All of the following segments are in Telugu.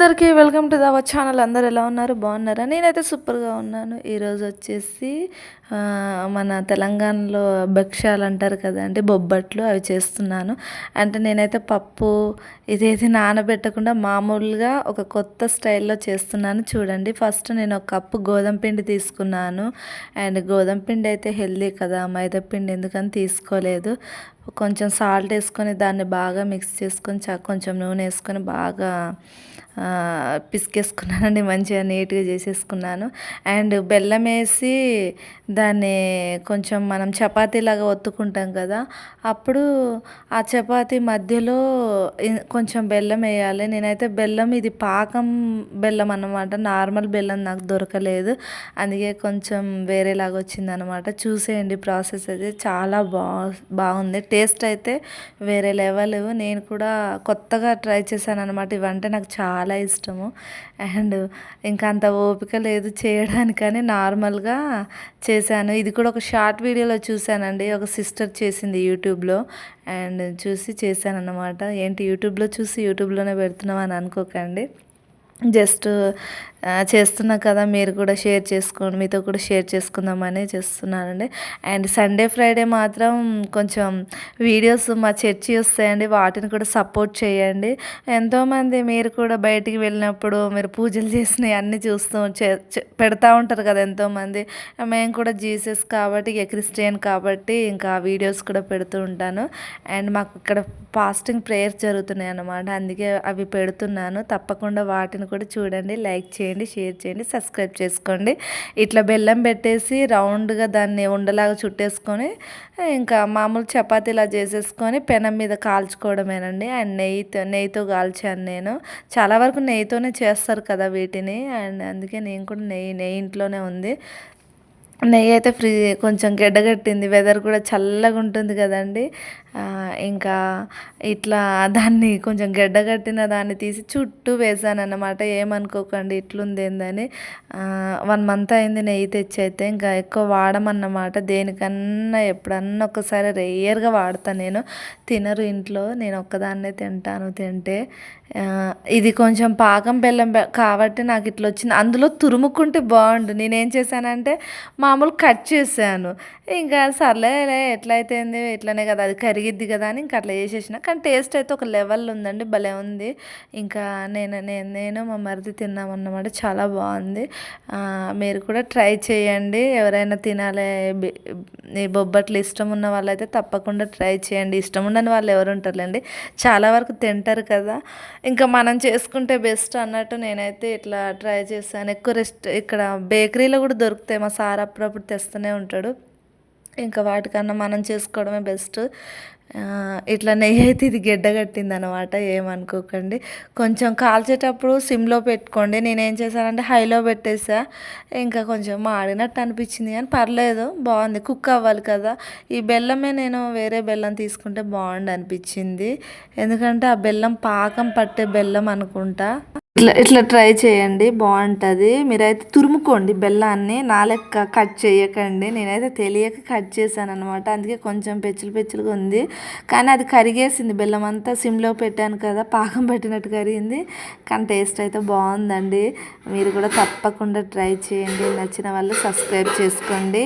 అందరికీ వెల్కమ్ టు అవర్ ఛానల్. అందరు ఎలా ఉన్నారు? బాగున్నారా? నేనైతే సూపర్గా ఉన్నాను. ఈరోజు వచ్చేసి మన తెలంగాణలో భక్ష్యాలు అంటారు కదండి బొబ్బట్లు అవి చేస్తున్నాను. అంటే నేనైతే పప్పు ఇదేది నానబెట్టకుండా మామూలుగా ఒక కొత్త స్టైల్లో చేస్తున్నాను. చూడండి ఫస్ట్ నేను ఒక కప్పు గోధుమ పిండి తీసుకున్నాను. అండ్ గోధుమ పిండి అయితే హెల్దీ కదా మైదా పిండి ఎందుకని తీసుకోలేదు. కొంచెం సాల్ట్ వేసుకొని దాన్ని బాగా మిక్స్ చేసుకొని కొంచెం నూనె వేసుకొని బాగా పిసికేసుకున్నానండి మంచిగా నీట్గా చేసేసుకున్నాను. అండ్ బెల్లం వేసి దాన్ని కొంచెం మనం చపాతీలాగా ఒత్తుకుంటాం కదా అప్పుడు ఆ చపాతీ మధ్యలో కొంచెం బెల్లం వేయాలి. నేనైతే బెల్లం ఇది పాకం బెల్లం అన్నమాట నార్మల్ బెల్లం నాకు దొరకలేదు. అందుకే కొంచెం వేరేలాగా వచ్చింది అనమాట చూసేయండి ప్రాసెస్ అయితే చాలా బా బాగుంది. టేస్ట్ అయితే వేరే లెవెల్. నేను కూడా కొత్తగా ట్రై చేశాను అనమాట ఇవంటే నాకు చాలా చాలా ఇష్టము. అండ్ ఇంకా అంత ఓపిక లేదు చేయడానికని నార్మల్గా చేశాను. ఇది కూడా ఒక షార్ట్ వీడియోలో చూశానండి. ఒక సిస్టర్ చేసింది యూట్యూబ్లో. అండ్ చూసి చేశానన్నమాట. ఏంటి యూట్యూబ్లో చూసి యూట్యూబ్లోనే పెడుతున్నాం అని అనుకోకండి. జస్ట్ చేస్తున్నా కదా మీరు కూడా షేర్ చేసుకోండి మీతో కూడా షేర్ చేసుకుందామని చేస్తున్నానండి. అండ్ సండే ఫ్రైడే మాత్రం కొంచెం వీడియోస్ మా చర్చి వస్తాయండి వాటిని కూడా సపోర్ట్ చేయండి. ఎంతోమంది మీరు కూడా బయటికి వెళ్ళినప్పుడు మీరు పూజలు చేసినవి అన్నీ చూస్తూ పెడతా ఉంటారు కదా ఎంతోమంది. మేము కూడా జీసస్ కాబట్టి ఇక క్రిస్టియన్ కాబట్టి ఇంకా వీడియోస్ కూడా పెడుతూ ఉంటాను. అండ్ మాకు ఇక్కడ ఫాస్టింగ్ ప్రేయర్స్ జరుగుతున్నాయి అన్నమాట అందుకే అవి పెడుతున్నాను. తప్పకుండా వాటిని కూడా చూడండి లైక్ చేయండి. షేర్ చేయండి సబ్స్క్రైబ్ చేసుకోండి. ఇట్లా బెల్లం పెట్టేసి రౌండ్గా దాన్ని ఉండలాగా చుట్టేసుకొని ఇంకా మామూలు చపాతీలా చేసేసుకొని పెనం మీద కాల్చుకోవడమేనండి. అండ్ నెయ్యితో నెయ్యితో కాల్చాను నేను. చాలా వరకు నెయ్యితోనే చేస్తారు కదా వీటిని. అండ్ అందుకే నేను కూడా నెయ్యి నెయ్యి ఇంట్లోనే ఉంది. నెయ్యి అయితే ఫ్రీ కొంచెం గడ్డగట్టింది. వెదర్ కూడా చల్లగా ఉంటుంది కదండి. ఇంకా ఇట్లా దాన్ని కొంచెం గడ్డగట్టిన దాన్ని తీసి చుట్టూ వేసాను అన్నమాట ఏమనుకోకండి ఇట్లుంది ఏందని. వన్ మంత్ అయింది నెయ్యి తెచ్చి అయితే ఇంకా ఎక్కువ వాడమన్నమాట. దేనికన్నా ఎప్పుడన్నా ఒకసారి రేయర్గా వాడతాను నేను. తినరు ఇంట్లో నేను ఒక్కదాన్నే తింటాను తింటే. ఇది కొంచెం పాకం బెల్లం కాబట్టి నాకు ఇట్లా వచ్చింది. అందులో తురుముకుంటే బాగుండు. నేనేం చేశానంటే మామూలు కట్ చేశాను. ఇంకా సర్లేలే ఎట్లయితే ఇట్లనే కదా అది కర్రీ కరిగిద్ది కదా అని ఇంకా అట్లా చేసేసిన. కానీ టేస్ట్ అయితే ఒక లెవెల్ ఉందండి. భలే ఉంది. ఇంకా నేను నేను నేను మా మరిది తిన్నామన్నమాట చాలా బాగుంది. మీరు కూడా ట్రై చేయండి. ఎవరైనా తినాలి ఈ బొబ్బట్లు ఇష్టం ఉన్న వాళ్ళైతే తప్పకుండా ట్రై చేయండి. ఇష్టం ఉండని వాళ్ళు ఎవరు ఉంటారులేండి. చాలా వరకు తింటారు కదా. ఇంకా మనం చేసుకుంటే బెస్ట్ అన్నట్టు నేనైతే ఇట్లా ట్రై చేశాను. ఎక్కువ రెస్ట్ ఇక్కడ బేకరీలో కూడా దొరుకుతాయి. మా సార్ అప్పుడప్పుడు తెస్తూనే ఉంటాడు. ఇంకా వాటికన్నా మనం చేసుకోవడమే బెస్ట్. ఇట్లా నెయ్యి అయితే ఇది గెడ్డగట్టింది అనమాట ఏమనుకోకండి. కొంచెం కాల్చేటప్పుడు సిమ్లో పెట్టుకోండి. నేనేం చేశానంటే హైలో పెట్టేసా. ఇంకా కొంచెం మాడినట్టు అనిపించింది కానీ పర్లేదు బాగుంది. కుక్ అవ్వాలి కదా. ఈ బెల్లమే నేను వేరే బెల్లం తీసుకుంటే బాగుండు అనిపించింది ఎందుకంటే ఆ బెల్లం పాకం పట్టే బెల్లం అనుకుంటా. ఇట్లా ఇట్లా ట్రై చేయండి బాగుంటుంది. మీరైతే తురుముకోండి బెల్లాన్ని నా లెక్క కట్ చేయకండి. నేనైతే తెలియక కట్ చేశాను అనమాట అందుకే కొంచెం పెచ్చులు పెచ్చులుగా ఉంది. కానీ అది కరిగేసింది బెల్లం అంతా సిమ్లో పెట్టాను కదా పాకం పెట్టినట్టు కరిగింది. కానీ టేస్ట్ అయితే బాగుందండి. మీరు కూడా తప్పకుండా ట్రై చేయండి. నచ్చిన వాళ్ళు సబ్స్క్రైబ్ చేసుకోండి.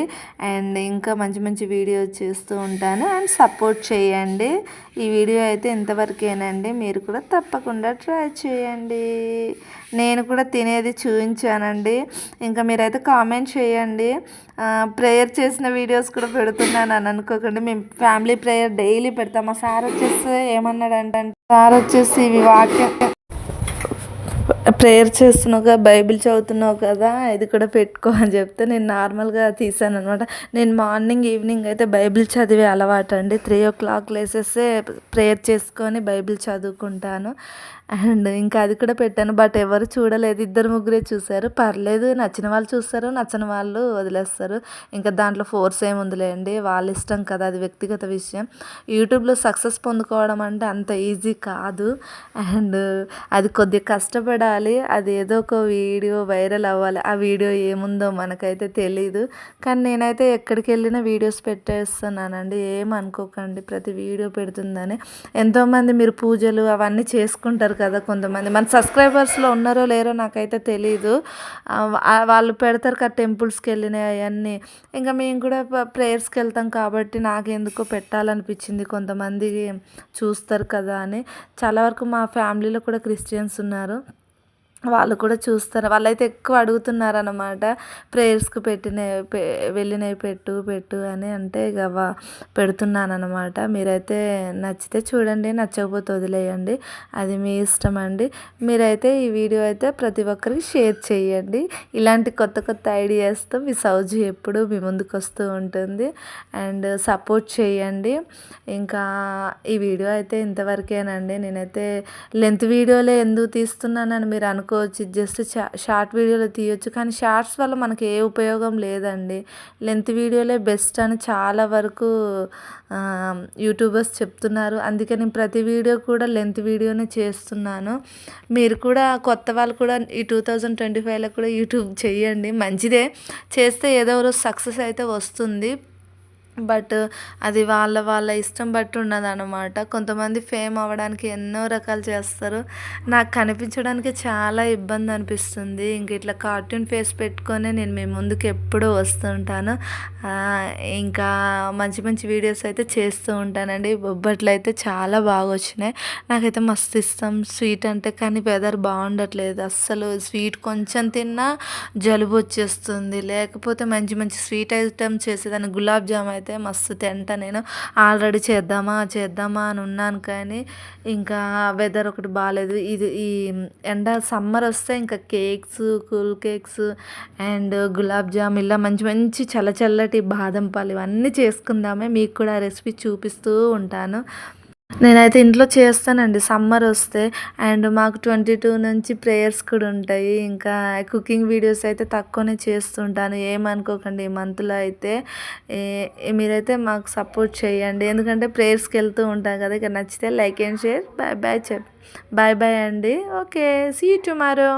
అండ్ ఇంకా మంచి మంచి వీడియోస్ చేస్తూ ఉంటాను. అండ్ సపోర్ట్ చేయండి. ఈ వీడియో అయితే ఇంతవరకేనండి. మీరు కూడా తప్పకుండా ట్రై చేయండి. నేను కూడా తినేది చూపించానండి ఇంకా మీరైతే కామెంట్ చేయండి. ప్రేయర్ చేసిన వీడియోస్ కూడా పెడుతున్నాను అని అనుకోకండి. మేము ఫ్యామిలీ ప్రేయర్ డైలీ పెడతాం. మా సార్ వచ్చేసి ఏమన్నాడంటే సార్ వచ్చేసి ఇవి వాక్యం ప్రేయర్ చేస్తున్నావు కదా బైబిల్ చదువుతున్నావు కదా ఇది కూడా పెట్టుకో అని చెప్తే నేను నార్మల్గా తీసాను అనమాట నేను మార్నింగ్ ఈవినింగ్ అయితే బైబిల్ చదివే అలవాటు అండి త్రీ ఓ క్లాక్ లేసేస్తే ప్రేయర్ చేసుకొని బైబిల్ చదువుకుంటాను. అండ్ ఇంకా అది కూడా పెట్టాను. బట్ ఎవరు చూడలేదు. ఇద్దరు ముగ్గురే చూశారు పర్లేదు నచ్చిన వాళ్ళు చూస్తారు నచ్చని వాళ్ళు వదిలేస్తారు. ఇంకా దాంట్లో ఫోర్స్ ఏముందిలేండి వాళ్ళ ఇష్టం కదా అది వ్యక్తిగత విషయం. యూట్యూబ్లో సక్సెస్ పొందుకోవడం అంటే అంత ఈజీ కాదు. అండ్ అది కొద్దిగా కష్టపడాలి అది ఏదో ఒక వీడియో వైరల్ అవ్వాలి. ఆ వీడియో ఏముందో మనకైతే తెలీదు. కానీ నేనైతే ఎక్కడికి వెళ్ళినా వీడియోస్ పెట్టేస్తున్నానండి. ఏమనుకోకండి ప్రతి వీడియో పెడుతుందని. ఎంతోమంది మీరు పూజలు అవన్నీ చేసుకుంటారు కదా కొంతమంది. మన సబ్స్క్రైబర్స్లో ఉన్నారో లేరో నాకైతే తెలీదు. వాళ్ళు పెడతారు కదా టెంపుల్స్కి వెళ్ళినాయి అవన్నీ. ఇంకా మేము కూడా ప్రేయర్స్కి వెళ్తాం కాబట్టి నాకెందుకో పెట్టాలనిపించింది. కొంతమంది చూస్తారు కదా అని. చాలా వరకు మా ఫ్యామిలీలో కూడా క్రిస్టియన్స్ ఉన్నారు. వాళ్ళు కూడా చూస్తారు. వాళ్ళైతే ఎక్కువ అడుగుతున్నారు అన్నమాట ప్రేయర్స్కి పెట్టిన వెళ్ళినవి పెట్టు పెట్టు అని అంటే ఇక వా పెడుతున్నాను అనమాట మీరైతే నచ్చితే చూడండి నచ్చకపోతే వదిలేయండి. అది మీ ఇష్టం అండి. మీరైతే ఈ వీడియో అయితే ప్రతి ఒక్కరికి షేర్ చేయండి. ఇలాంటి కొత్త కొత్త ఐడియాస్తో మీ సౌజీ ఎప్పుడు మీ ముందుకు వస్తూ ఉంటుంది. అండ్ సపోర్ట్ చేయండి. ఇంకా ఈ వీడియో అయితే ఇంతవరకేనండి. నేనైతే లెంత్ వీడియోలే ఎందుకు తీస్తున్నానని మీరు చేసుకోవచ్చు జస్ట్ షార్ట్ వీడియోలు తీయొచ్చు. కానీ షార్ట్స్ వల్ల మనకి ఏ ఉపయోగం లేదండి. లెంత్ వీడియోలే బెస్ట్ అని చాలా వరకు యూట్యూబర్స్ చెప్తున్నారు. అందుకే నేను ప్రతి వీడియో కూడా లెంత్ వీడియోనే చేస్తున్నాను. మీరు కూడా కొత్త వాళ్ళు కూడా ఈ టూ థౌజండ్ ట్వంటీ ఫైవ్లో కూడా యూట్యూబ్ చేయండి. మంచిదే. చేస్తే ఏదో రోజు సక్సెస్ అయితే వస్తుంది. బట్ అది వాళ్ళ వాళ్ళ ఇష్టం బట్టి ఉన్నది అనమాట కొంతమంది ఫేమ్ అవ్వడానికి ఎన్నో రకాలు చేస్తారు. నాకు కనిపించడానికి చాలా ఇబ్బంది అనిపిస్తుంది. ఇంక ఇట్లా కార్టూన్ ఫేస్ పెట్టుకొని నేను మీ ముందుకు ఎప్పుడూ వస్తుంటాను. ఇంకా మంచి మంచి వీడియోస్ అయితే చేస్తూ ఉంటానండి. బొబ్బట్లు అయితే చాలా బాగా వచ్చినాయి. నాకైతే మస్తు ఇష్టం. స్వీట్ అంటే కానీ వెదర్ బాగుండట్లేదు. అస్సలు స్వీట్ కొంచెం తిన్నా జలుబు వచ్చేస్తుంది. లేకపోతే మంచి మంచి స్వీట్ ఐటమ్ చేసేదాన్ని గులాబ్ జామ్ అయితే మస్తు తింట నేను ఆల్రెడీ చేద్దామా చేద్దామా అని ఉన్నాను కానీ ఇంకా వెదర్ ఒకటి బాగాలేదు ఇది ఈ ఎండ సమ్మర్ వస్తే ఇంకా cakes cool cakes and gulab jam ఇలా మంచి మంచి చల్ల చల్లటి బాదం పాలు ఇవన్నీ చేసుకుందామే. మీకు కూడా రెసిపీ చూపిస్తూ ఉంటాను. నేనైతే ఇంట్లో చేస్తానండి. సమ్మర్ వస్తే అండ్ మాకు ట్వంటీ టూ నుంచి ప్రేయర్స్ కూడా ఉంటాయి. ఇంకా కుకింగ్ వీడియోస్ అయితే తక్కువనే చేస్తుంటాను. ఏమనుకోకండి ఈ మంత్లో అయితే మీరైతే మాకు సపోర్ట్ చేయండి. ఎందుకంటే ప్రేయర్స్కి వెళ్తూ ఉంటాం కదా ఇక నచ్చితే like and share. Bye bye చెప్ బాయ్ బాయ్ అండి. Okay see tomorrow.